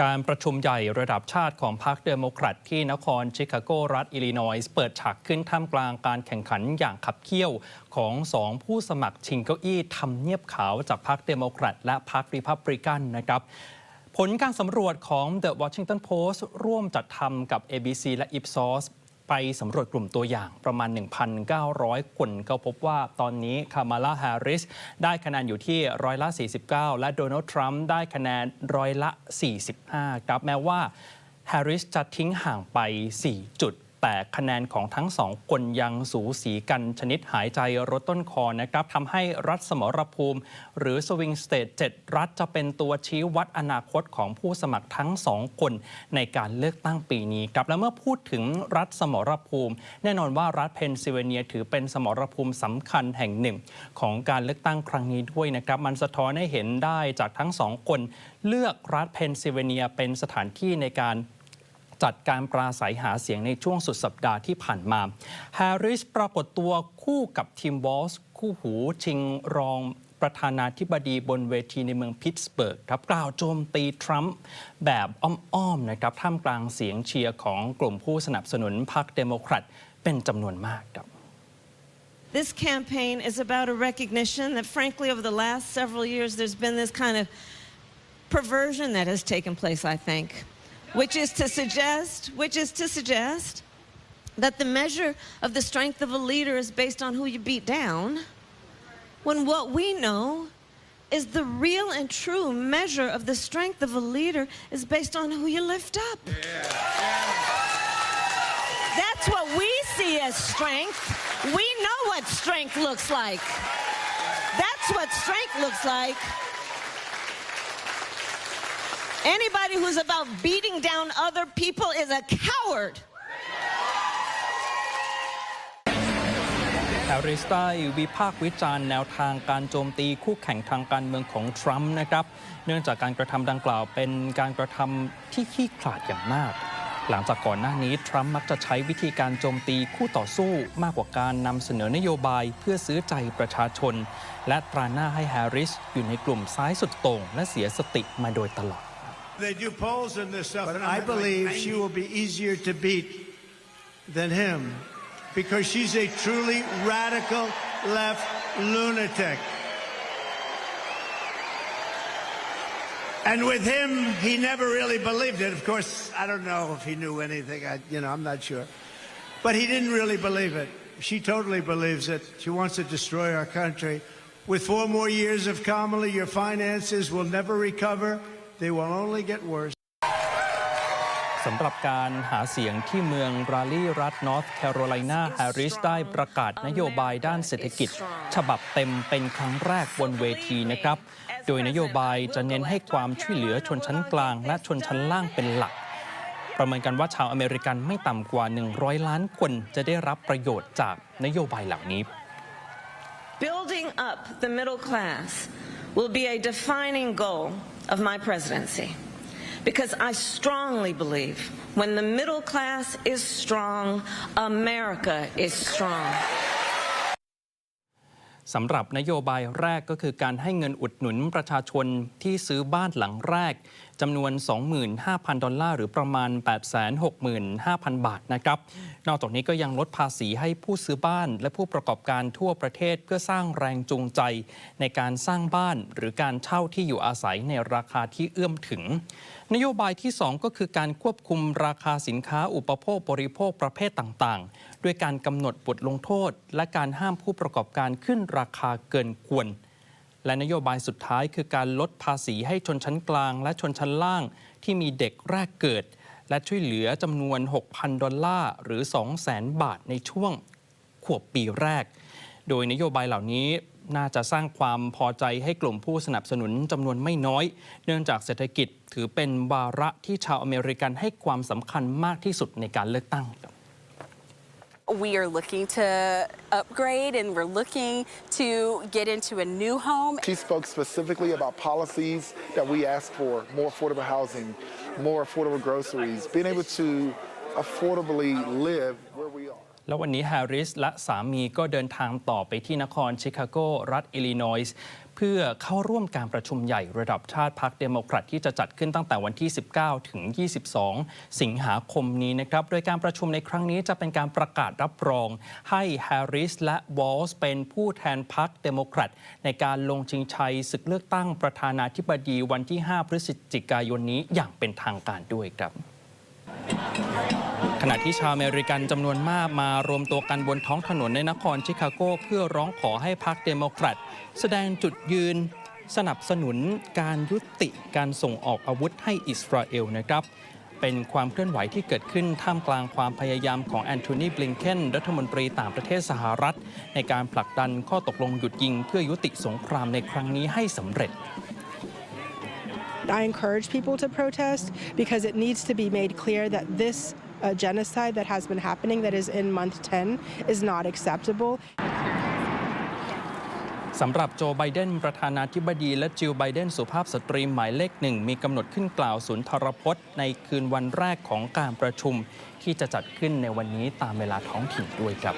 การประชุมใหญ่ระดับชาติของพรรคเดโมแครตที่นครชิคาโกรัฐ อิลลินอยส์เปิดฉากขึ้นท่ามกลางการแข่งขันอย่างขับเคี่ยวของสองผู้สมัครชิงเก้าอี้ทำเนียบขาวจากพรรคเดโมแครตและพรรคริพับริกันนะครับผลการสำรวจของ The Washington Post ร่วมจัดทำกับ ABC และ Ipsos ไปสำรวจกลุ่มตัวอย่างประมาณ 1,900 คนก็พบว่าตอนนี้คามาลาแฮร์ริสได้คะแนนอยู่ที่ร้อยละ 49 และโดนัลด์ทรัมป์ได้คะแนนร้อยละ 45 ครับแม้ว่าแฮร์ริสจะทิ้งห่างไป 4 จุด แต่คะแนนของทั้งสองคนยังสูสีกันชนิดหายใจรถต้นคอนะครับทำให้รัฐสมรภูมิ หรือสวิงสเตท7รัฐจะเป็นตัวชี้วัดอนาคตของผู้สมัครทั้งสองคนในการเลือกตั้งปีนี้ครับและเมื่อพูดถึงรัฐสมรภูมิ แน่นอนว่ารัฐเพนซิลเวเนีย ถือเป็นสมรภูมิสำคัญแห่งหนึ่ง ของการเลือกตั้งครั้งนี้ด้วยนะครับมันสะท้อนให้เห็นได้จากทั้งสองคน เลือกรัฐเพนซิลเวเนียเป็นสถานที่ในการ จัดการปราศัยหาเสียงในช่วงสุดสัปดาห์ที่ผ่านมาแฮร์ริสปรากฏตัวคู่กับทีมวอลส์คู่หูชิงรองประธานาธิบดีบนเวทีในเมืองพิตสเบิร์กครับกล่าวโจมตีทรัมป์แบบอ้อมๆนะครับท่ามกลางเสียงเชียร์ของกลุ่มผู้สนับสนุนพรรคเดโมแครตเป็นจำนวนมากครับ This campaign is about a recognition that, frankly, over the last several years, there's been this kind of perversion that has taken place, I think, which is to suggest, which is to suggest that the measure of the strength of a leader is based on who you beat down, when what we know is the real and true measure of the strength of a leader is based on who you lift up. That's what we see as strength. We know what strength looks like. That's what strength looks like. Anybody who's about beating down other people is a coward. แฮร์ริสได้วิพากษ์วิจารณ์แนวทางการโจมตีคู่แข่งทางการเมืองของทรัมป์นะครับ เนื่องจากการกระทำดังกล่าวเป็นการกระทำที่ขี้ขลาดอย่างมาก หลังจากก่อนหน้านี้ ทรัมป์มักจะใช้วิธีการโจมตีคู่ต่อสู้มากกว่าการนำเสนอนโยบายเพื่อซื้อใจประชาชน และตราหน้าให้แฮร์ริสอยู่ในกลุ่มซ้ายสุดโต่งและเสียสติมาโดยตลอด They do polls and this stuff, But I believe believe she will be easier to beat than him because she's a truly radical left lunatic. And with him, he never really believed it. Of course, I don't know if he knew anything. I, you know, I'm not sure. But he didn't really believe it. She totally believes it. She wants to destroy our country. With four more years of Kamala, your finances will never recover. They will only get worse. สำหรับการหาเสียงที่เมืองราลีรัฐนอร์ทแคโรไลนาแฮร์ริสได้ประกาศนโยบายด้านเศรษฐกิจ ฉบับเต็มเป็นครั้งแรกบนเวทีนะครับ โดยนโยบายจะเน้นให้ความช่วยเหลือชนชั้นกลางและชนชั้นล่างเป็นหลัก ประเมินกันว่าชาวอเมริกันไม่ต่ำกว่า 100 ล้านคนจะได้รับประโยชน์จากนโยบายเหล่านี้ Building up the middle class will be a defining goal of my presidency because I strongly believe when the middle class is strong, America is strong. สำหรับนโยบายแรกก็คือการให้เงินอุดหนุนประชาชนที่ซื้อบ้านหลังแรก จำนวน 25,000 ดอลลาร์หรือประมาณ 865,000 บาทนะครับ นอกจากนี้ก็ยังลดภาษีให้ผู้ซื้อบ้านและผู้ประกอบการทั่วประเทศเพื่อสร้างแรงจูงใจ ในการสร้างบ้านหรือการเช่าที่อยู่อาศัยในราคาที่เอื้อมถึง นโยบายที่ 2 ก็คือการควบคุมราคาสินค้าอุปโภคบริโภคประเภทต่างๆ ด้วยการกำหนดบทลงโทษ และการห้ามผู้ประกอบการขึ้นราคาเกินควร และนโยบายสุดท้ายคือการลดภาษีให้ชนชั้นกลาง และชนชั้นล่าง ที่มีเด็กแรกเกิด และช่วยเหลือจำนวน 6,000 ดอลลาร์หรือ 200,000 บาทในช่วงขวบปีแรก โดยนโยบายเหล่านี้น่าจะสร้างความพอใจให้กลุ่มผู้สนับสนุนจำนวนไม่น้อย เนื่องจากเศรษฐกิจถือเป็นวาระที่ชาวอเมริกันให้ความสำคัญมากที่สุดในการเลือกตั้ง We are looking to upgrade and we're looking to get into a new home. She spoke specifically about policies that we asked for more affordable housing, more affordable groceries, being able to affordably live. แล้ววันนี้แฮร์ริสและสามีก็เดินทางต่อไปที่นครชิคาโก รัฐอิลลินอยส์เพื่อเข้าร่วมการประชุมใหญ่ระดับชาติพักเดโมแครตที่จะจัดขึ้นตั้งแต่วันที่ 19 ถึง 22 สิงหาคมนี้นะครับ โดยการประชุมในครั้งนี้จะเป็นการประกาศรับรอง ให้แฮร์ริสและวอลส์เป็นผู้แทนพักเดโมแครตในการลงชิงชัยศึกเลือกตั้งประธานาธิบดีวันที่ 5 พฤศจิกายนนี้อย่างเป็นทางการด้วยครับ ขณะที่ชาวอเมริกันจำนวนมากมารวมตัวกันบนท้องถนนในนครชิคาโก เพื่อร้องขอให้พรรคเดโมแครตแสดงจุดยืนสนับสนุนการยุติการส่งออกอาวุธให้อิสราเอลนะครับ เป็นความเคลื่อนไหวที่เกิดขึ้นท่ามกลางความพยายามของแอนโทนีบลิงเคนรัฐมนตรีต่างประเทศสหรัฐ ในการผลักดันข้อตกลงหยุดยิง เพื่อยุติสงครามในครั้งนี้ให้สำเร็จ I encourage people to protest because it needs to be made clear that this genocide that has been happening, that is in month 10, is not acceptable. สำหรับโจไบเดน ประธานาธิบดี และจิลไบเดน สุภาพสตรีหมายเลขหนึ่ง มีกำหนดขึ้นกล่าวสุนทรพจน์ในคืนวันแรกของการประชุม ที่จะจัดขึ้นในวันนี้ตามเวลาท้องถิ่นด้วยครับ